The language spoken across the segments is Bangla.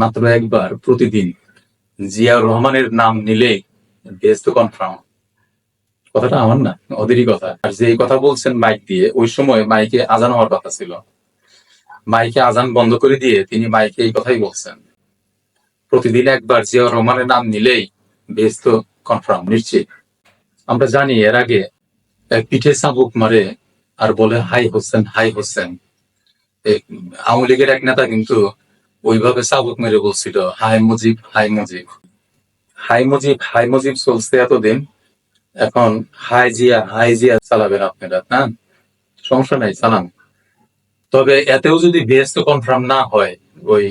মাত্র একবার প্রতিদিন জিয়া রহমানের নাম নিলে বেশ তো কনফার্ম কথাটা আমার না ওদেরই কথা। আর যে কথা বলছেন মাইক দিয়ে, ওই সময় মাইকে আজান হওয়ার কথা ছিল। মাইকে আজান বন্ধ করে দিয়ে তিনি মাইকে এই কথাই বলছেন। প্রতিদিন একবার জিয়া রহমানের নাম নিলেই বেশ তো কনফার্ম নিশ্চিত। আমরা জানি এর আগে পিঠে চাবুক মারে আর বলে, হাই হোসেন হাই হোসেন। আওয়ামী লীগের এক নেতা কিন্তু ওইভাবে চাবুক মেরে বলছিল হাই মুজিব হাই মুজিব। হাই মুজিব হাই মুজিব চলছে এতদিন। এখন হাই জিয়া হাই জিয়া চালাবেন আপনারা, না? সমস্যা নাই, চালান। তবে এতেও যদি বিএস কনফার্ম না হয়, ওই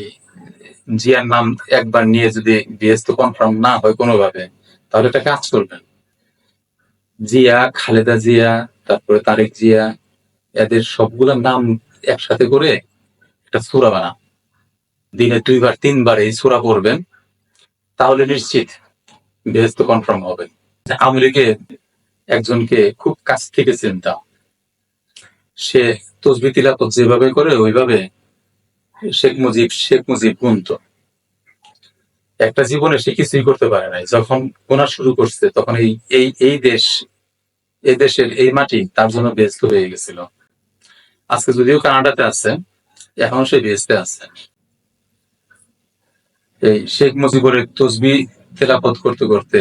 জিয়ার নাম একবার নিয়ে যদি বিএস কনফার্ম না হয় কোনোভাবে, তাহলে এটা কাজ করবেন। জিয়া, খালেদা জিয়া, তারপরে তারেক জিয়া, এদের সবগুলোর নাম একসাথে করে একটা সুরা বানা দিনে দুইবার, তিনবার এই সুরা পড়বেন, তাহলে নিশ্চিত বেহেস্ত কনফার্ম হবে। আওয়ামী একজনকে খুব কাছ থেকে চিন্তা। সে তসবি তিলাপত যেভাবে করে, ওইভাবে শেখ মুজিব শেখ মুজিব গুনত। একটা জীবনে সে কিছুই করতে পারে নাই। যখন গোনা শুরু করছে, তখন এই এই এই দেশ এই দেশের এই মাটি তার জন্য ব্যস্ত হয়ে গেছিল। আজকে যদিও কানাডাতে আছে, এখন সে ব্যস্ত আছে। এই শেখ মুজিবুরের তসবি তেলাপত করতে করতে,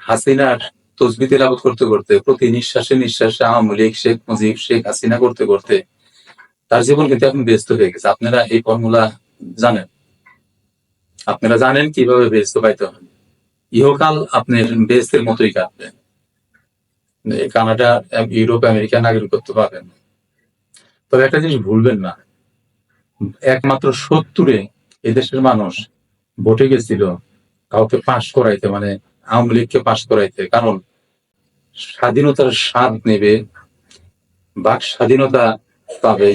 হাসিনার তসবি তেলাপত করতে করতে, প্রতি নিঃশ্বাসে নিঃশ্বাসে আওয়ামী লীগ, শেখ মুজিব, শেখ হাসিনা করতে করতে তার জীবন কিন্তু এখন ব্যস্ত হয়ে গেছে। আপনারা এই ফর্মুলা জানেন। আপনারা জানেন কীভাবে ব্যস্ত পাইতে হবে ইহকাল আপনার বেস্তের মতোই কাটবে। কানাডা, ইউরোপ, আমেরিকা নাগরিকত্ব পাবেন। তবে একটা জিনিস ভুলবেন না। একমাত্র সত্তরে এদেশের মানুষ ভোটে গেছিল, কাউকে পাশ করাইতে মানে আওয়ামী লীগকে পাশ করাইতে। কারণ স্বাধীনতার স্বাদ নেবে, বাক স্বাধীনতা পাবে,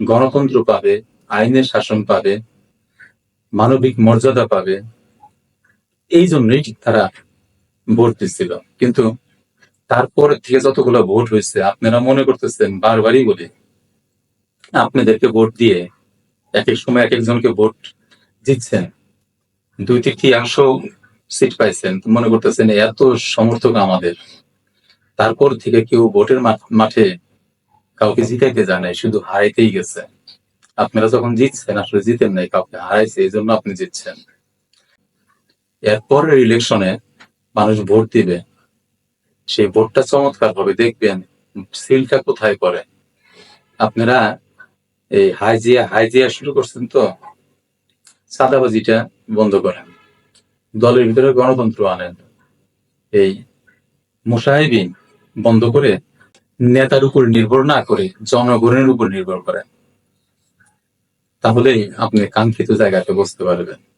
গণতন্ত্র পাবে, আইনের শাসন পাবে, মানবিক মর্যাদা পাবে। এই জন্যই তারা ভোট দিচ্ছিল কিন্তু তারপর থেকে যতগুলো ভোট হয়েছে, আপনারা মনে করতেছেন, বারবারই বলি, আপনাদেরকে ভোট দিয়ে এক এক সময় এক একজনকে ভোট দিচ্ছেন দুই তৃতীয়াংশ সিট পাইছেন। মনে করতেছেন এত সমর্থক আমাদের। তারপর থেকে কেউ ভোটের মাঠে কাউকে জিতাইতে যায় নাই, শুধু হারাইতেই গেছে। আপনারা যখন জিতছেন, আসলে জিতেন নাই কাউকে, হারাইছে, এই জন্য আপনি জিতছেন। এরপরের ইলেকশনে মানুষ ভোট দিবে। সেই ভোটটা চমৎকার হবে দেখবেন সিলটা কোথায় পড়ে। আপনারা এই হাইজিয়া হাইজিয়া শুরু করছেন তো? সাদাবাজিটা বন্ধ করেন। দলের ভিতরে গণতন্ত্র আনেন। এই মুসাহিবিন বন্ধ করে নেতার উপর নির্ভর না করে জনগণের উপর নির্ভর করেন। তাহলেই আপনি কাঙ্ক্ষিত জায়গাতে বসতে পারবেন।